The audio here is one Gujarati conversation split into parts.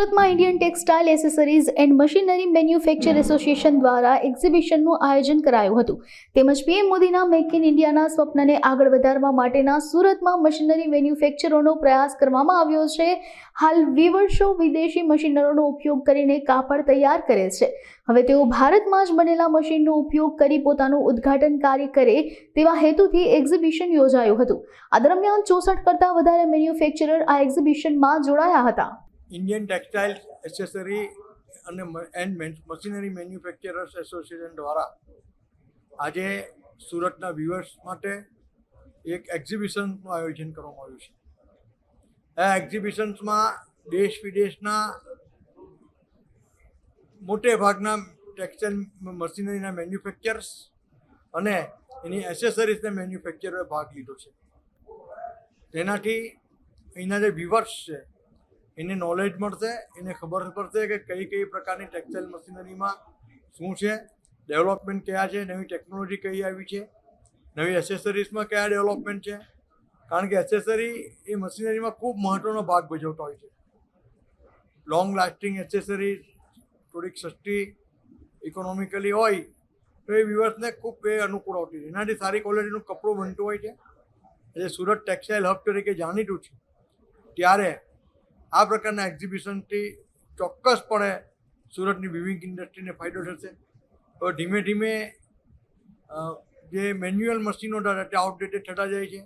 સુરતમાં Indian textile accessories and machinery manufacture association દ્વારા એક્ઝિબિશનનું આયોજન કરાયું હતું. તેમજ પીએમ મોદીના મેક ઇન ઇન્ડિયાના સ્વપ્નને આગળ વધારવા માટેના સુરતમાં મશીનરી મેન્યુફેક્ચરોનો પ્રયાસ કરવામાં આવ્યો છે. હાલ વિવર્ષો વિદેશી મશીનરોનો ઉપયોગ કરીને કાપડ તૈયાર કરે છે. હવે તેઓ ભારતમાં જ બનેલા મશીનનો ઉપયોગ કરી પોતાનું ઉદ્ઘાટન કાર્ય કરે તેવા હેતુથી એક્ઝિબિશન યોજાયું હતું. આ દરમિયાન ચોસઠ કરતાં વધારે મેન્યુફેક્ચરર આ એક્ઝિબિશનમાં જોડાયા હતા. ઇન્ડિયન ટેક્સટાઇલ એસેસરી અને એન્ડ મશીનરી મેન્યુફેક્ચરર્સ એસોસિએશન દ્વારા આજે સુરતના વ્યુઅર્સ માટે એક એક્ઝિબિશનનું આયોજન કરવામાં આવ્યું છે. આ એક્ઝિબિશન્સમાં દેશ વિદેશના મોટે ભાગના ટેક્સટાઇલ મશીનરીના મેન્યુફેક્ચર્સ અને એની એસેસરીઝના મેન્યુફેક્ચરોએ ભાગ લીધો છે. તેનાથી અહીંના જે વ્યુઅર્સ છે એને નોલેજ મળશે, એને ખબર પડશે કે કઈ કઈ પ્રકારની ટેક્સટાઇલ મશીનરીમાં શું છે ડેવલપમેન્ટ કયા છે, નવી ટેકનોલોજી કઈ આવી છે, નવી એસેસરીઝમાં કયા ડેવલપમેન્ટ છે. કારણ કે એસેસરી એ મશીનરીમાં ખૂબ મહત્ત્વનો ભાગ ભજવતો હોય છે. લોંગ લાસ્ટિંગ એસેસરી થોડીક સસ્તી ઇકોનોમિકલી હોય, તો એ વ્યુઅર્સને ખૂબ એ અનુકૂળ આવતી હોય એનાથી સારી ક્વોલિટીનું કપડું બનતું હોય છે. એટલે સુરત ટેક્સટાઇલ હબ તરીકે જાણીતું છે. ત્યારે આ પ્રકારના એક્ઝિબિશનથી ચોક્કસપણે સુરતની વિવિંગ ઇન્ડસ્ટ્રીને ફાયદો થશે. તો ધીમે ધીમે જે મેન્યુઅલ મશીનો હતા તે આઉટડેટેડ થતા જાય છે.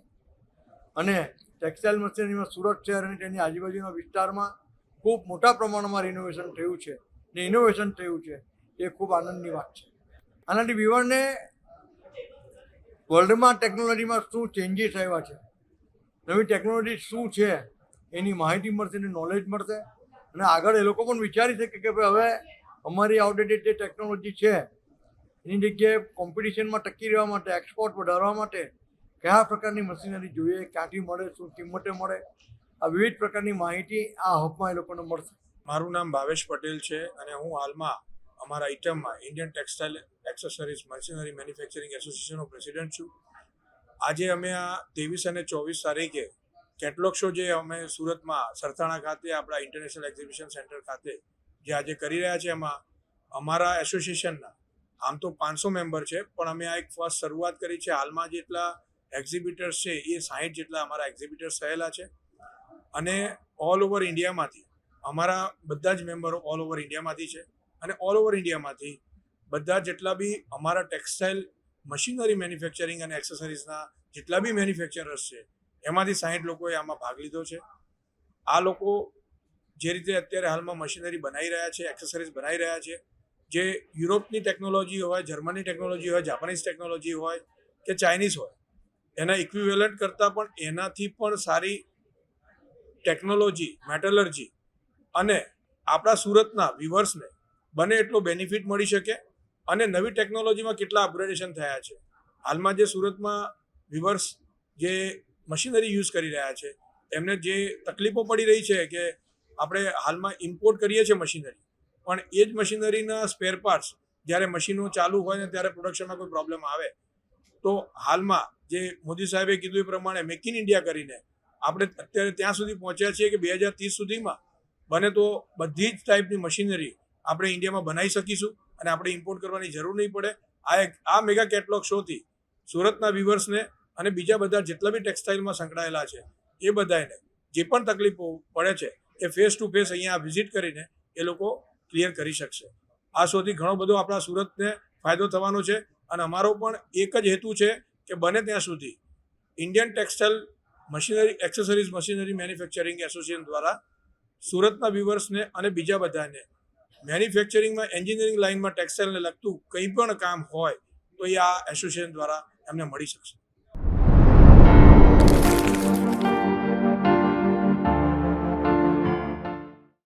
અને ટેક્સટાઇલ મશીનરીમાં સુરત શહેર અને તેની આજુબાજુના વિસ્તારમાં ખૂબ મોટા પ્રમાણમાં રિનોવેશન થયું છે. ને ઇનોવેશન થયું છે. એ ખૂબ આનંદની વાત છે. આનાથી વિવરને વર્લ્ડમાં ટેકનોલોજીમાં શું ચેન્જીસ આવ્યા છે? નવી ટેકનોલોજી શું છે? એની માહિતી મળશે એની નોલેજ મળશે. અને આગળ એ લોકો પણ વિચારી શકે કે ભાઈ હવે અમારી આઉટડેટેડ જે ટેકનોલોજી છે, એની જગ્યાએ કોમ્પિટિશનમાં ટકી રહેવા માટે એક્સપોર્ટ વધારવા માટે કયા પ્રકારની મશીનરી જોઈએ, ક્યાંથી મળે, શું કિંમતે મળે, આ વિવિધ પ્રકારની માહિતી આ હબમાં એ લોકોને મળશે. મારું નામ ભાવેશ પટેલ છે અને હું હાલમાં અમારા આઇટમમાં Indian textile accessories machinery manufacturing એસોસિએશનનો president છું. આજે અમે આ ત્રેવીસ અને ચોવીસ તારીખે કેટલોગ શો જે અમે સુરતમાં સરથાણા ખાતે, આપણા ઇન્ટરનેશનલ એક્ઝિબિશન સેન્ટર ખાતે જે આજે કરી રહ્યા છે એમાં, અમારા એસોસિએશનના, આમ તો પાંચસો મેમ્બર છે, પણ અમે આ એક ફર્સ્ટ શરૂઆત કરી છે. હાલમાં જેટલા એક્ઝિબિટર્સ છે, એ સાહીઠ જેટલા અમારા એક્ઝિબિટર્સ થયેલા છે. અને ઓલ ઓવર ઇન્ડિયામાંથી અમારા બધા જ મેમ્બરો ઓલ ઓવર ઇન્ડિયામાંથી છે. અને ઓલ ઓવર ઇન્ડિયામાંથી બધા જેટલા બી અમારા ટેક્સટાઇલ મશીનરી મેન્યુફેક્ચરિંગ અને એક્સેસરીઝના જેટલા બી મેન્યુફેક્ચરર્સ છે એમાંથી સાહીઠ લોકોએ આમાં ભાગ લીધો છે. આ લોકો જે રીતે અત્યારે હાલમાં મશીનરી બનાવી રહ્યા છે, એક્સેસરીઝ બનાવી રહ્યા છે, જે યુરોપની ટેકનોલોજી હોય, જર્મની ટેકનોલોજી હોય, જાપાનીઝ ટેકનોલોજી હોય કે ચાઇનીઝ હોય, એના ઇક્વિવેલન્ટ કરતાં પણ એનાથી પણ સારી ટેકનોલોજી, મેટલર્જી અને આપણા સુરતના વિવર્સને બને એટલો બેનિફિટ મળી શકે અને નવી ટેકનોલોજીમાં કેટલા અપગ્રેડેશન થયા છે. હાલમાં જે સુરતમાં વિવર્સ જે મશીનરી યુઝ કરી રહ્યા છે. એમને જે તકલીફો પડી રહી છે કે આપણે હાલમાં ઇમ્પોર્ટ કરીએ છીએ મશીનરી, પણ એ જ મશીનરીના સ્પેર પાર્ટ્સ જ્યારે મશીનો ચાલુ હોય ને ત્યારે પ્રોડક્શનમાં કોઈ પ્રોબ્લેમ આવે, તો હાલમાં જે મોદી સાહેબે કીધું એ પ્રમાણે મેક ઇન ઇન્ડિયા કરીને આપણે અત્યારે ત્યાં સુધી પહોંચ્યા છીએ કે બે હજાર ત્રીસ સુધીમાં બને તો બધી જ ટાઈપની મશીનરી આપણે ઇન્ડિયામાં બનાવી શકીશું અને આપણે ઇમ્પોર્ટ કરવાની જરૂર નહીં પડે. આ એક, આ મેગા કેટલોગ શોથી સુરતના વ્યુઅર્સને અને બીજા બધા જેટલા બી ટેક્સટાઇલમાં સંકળાયેલા છે, એ બધાને જે પણ તકલીફો પડે છે, એ ફેસ ટુ ફેસ અહીંયા વિઝિટ કરીને એ લોકો ક્લિયર કરી શકશે. આ શોથી ઘણો બધો આપણા સુરતને ફાયદો થવાનો છે અને અમારો પણ એક જ હેતુ છે કે બને ત્યાં સુધી Indian textile machinery accessories machinery manufacturing association દ્વારા સુરતના વ્યુવર્સને અને બીજા બધાને મેન્યુફેક્ચરિંગમાં એન્જિનિયરિંગ લાઇનમાં ટેક્સટાઇલને લગતું કંઈ પણ કામ હોય તો એ આ એસોસિએશન દ્વારા એમને મળી શકશે.